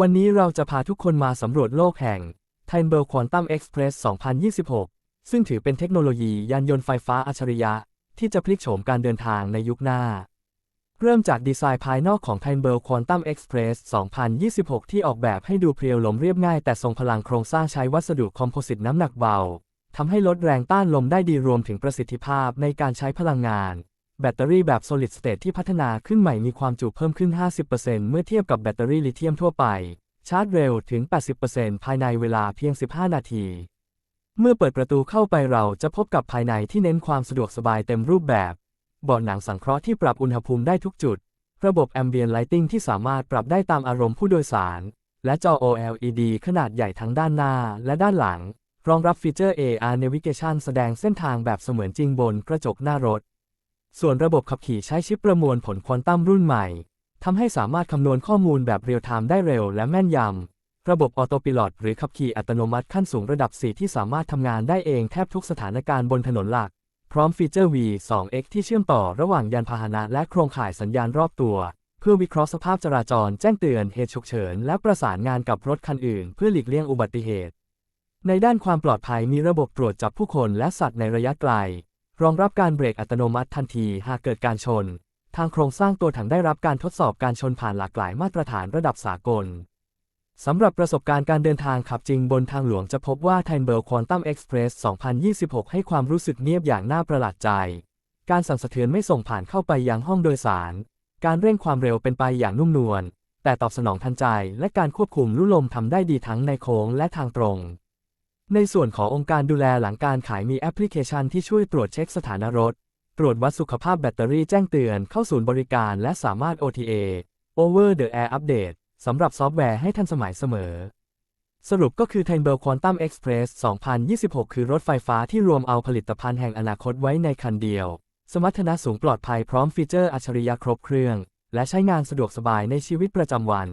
วันนี้เราจะพาทุกคนมาสำรวจโลกแห่ง t i m b e r Quantum Express 2026 ซึ่งถือเป็นเทคโนโลยียานยนต์ไฟฟ้าอัจฉริยะ ที่จะพลิกโฉมการเดินทางในยุคหน้า เริ่มจากดีไซน์ภายนอกของ t i m b e r Quantum Express 2026 ที่ออกแบบให้ดูเพรียวหลมเรียบง่ายแต่ทรงพลังโครงสร้างใช้วัสดุคอมโพสิตน้ำหนักเบาทำให้ลดแรงต้านลมได้ดีรวมถึงประสิทธิภาพในการใช้พลังงาน แบตเตอรี่แบบ solid state ที่พัฒนาขึ้นใหม่มีความจุเพิ่มขึ้น 50%เมื่อเทียบกับแบตเตอรี่ลิเธียมทั่วไป ชาร์จเร็วถึง 80%ภายในเวลาเพียง 15 นาที เมื่อเปิดประตูเข้าไปเราจะพบกับภายในที่เน้นความสะดวกสบายเต็มรูปแบบเบาะหนังสังเคราะห์ที่ปรับอุณหภูมิได้ทุกจุด ระบบ Ambient Lighting ที่สามารถปรับได้ตามอารมณ์ผู้โดยสาร และจอ OLED ขนาดใหญ่ทั้งด้านหน้าและด้านหลัง รองรับฟีเจอร์ AR Navigation แสดงเส้นทางแบบเสมือนจริงบนกระจกหน้ารถ ส่วนระบบขับขี่ใช้ชิปประมวลผลควอนตัมรุ่นใหม่ ทำให้สามารถคำนวณข้อมูลแบบเรียลไทม์ได้เร็วและแม่นยำ ระบบออโต i ิลอตหรือขับขี่อัตโนมัติขั้นสูงระดับ 4 ที่สามารถทำงานได้เองแทบทุกสถานการณ์บนถนนหลัก พร้อมฟีเจอร์ V2X ที่เชื่อมต่อระหว่างยานพาหนะและโครงข่ายสัญญาณรอบตัว เพื่อวิเคราะห์สภาพจราจรแจ้งเตือนเหตุฉุกเฉิน และประสานงานกับรถคันอื่น เพื่อหลีกเลี่ยงอุบัติเหตุ ในด้านความปลอดภัยมีระบบตรวจจับผู้คนและสัตว์ในระยะไกล รองรับการเบรกอัตโนมัติทันทีหากเกิดการชน ทางโครงสร้างตัวถังได้รับการทดสอบการชนผ่านหลากหลายมาตรฐานระดับสากลสำหรับประสบการณ์การเดินทางขับจริงบนทางหลวงจะพบว่า t i m b e r Quantum Express 2026 ให้ความรู้สึกเงียบอย่างน่าประหลาดใจ การสั่นสะเทือนไม่ส่งผ่านเข้าไปยังห้องโดยสาร การเร่งความเร็วเป็นไปอย่างนุ่มนวล แต่ตอบสนองทันใจและการควบคุมลู่ลมทำได้ดีทั้งในโค้งและทางตรง ในส่วนขององค์การดูแลหลังการขายมีแอปพลิเคชันที่ช่วยตรวจเช็คสถานะรถ ตรวจวัดสุขภาพแบตเตอรี่แจ้งเตือนเข้าศูนย์บริการและสามารถ OTA Over the Air Update สำหรับซอฟต์แวร์ให้ทันสมัยเสมอ สรุปก็คือ t i m b e r Quantum Express 2026 คือรถไฟฟ้าที่รวมเอาผลิตภัณฑ์แห่งอนาคตไว้ในคันเดียว สมรรถนะสูงปลอดภัยพร้อมฟีเจอร์อัจฉริยะครบเครื่อง และใช้งานสะดวกสบายในชีวิตประจำวัน